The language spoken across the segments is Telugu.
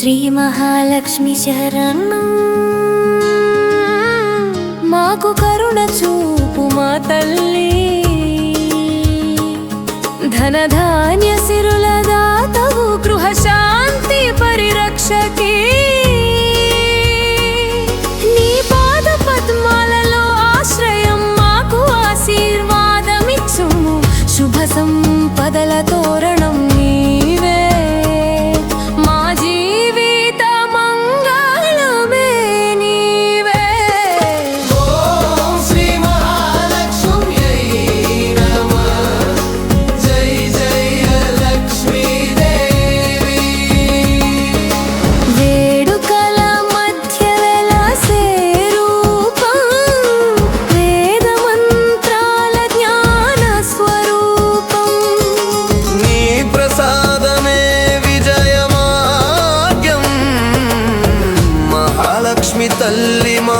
శ్రీ మహాలక్ష్మి శరణం. మాకు కరుణ చూపు మా తల్లి. ధనధాన్య సిరుల దాతవు గృహ శాంతి పరిరక్షకి. నీ లక్ష్మి తల్లి మా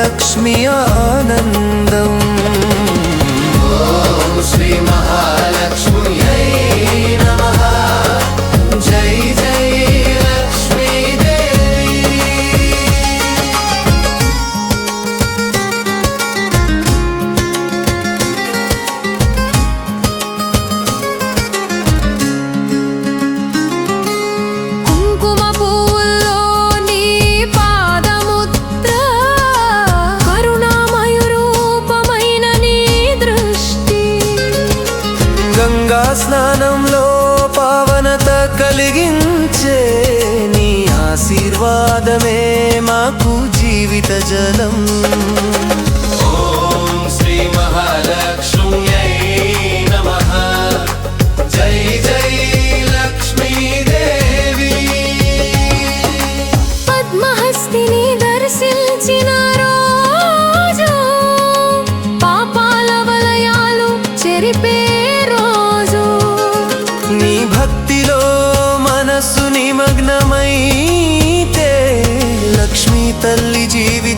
लक्ष्म्यानन्दम् गजल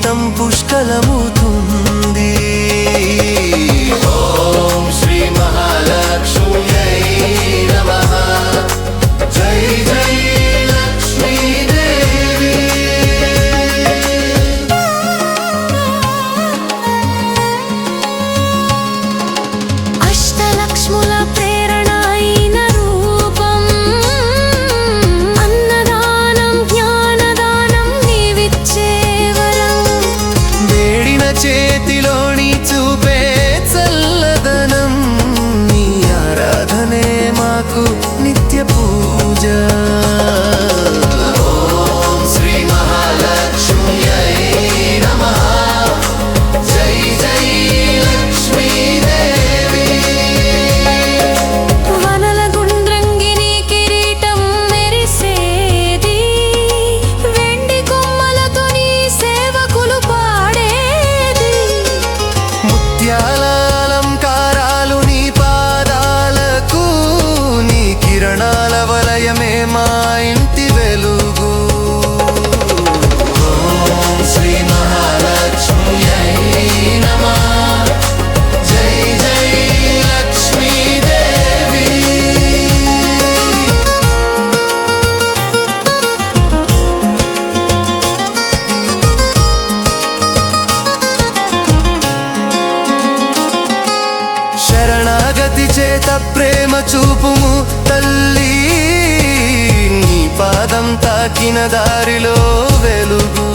జీవితం పుష్కలమవుతుంది. మాకు నిత్య పూజ. చేత ప్రేమ చూపుము తల్లి. నీ పాదం తాకిన దారిలో వెలుగు.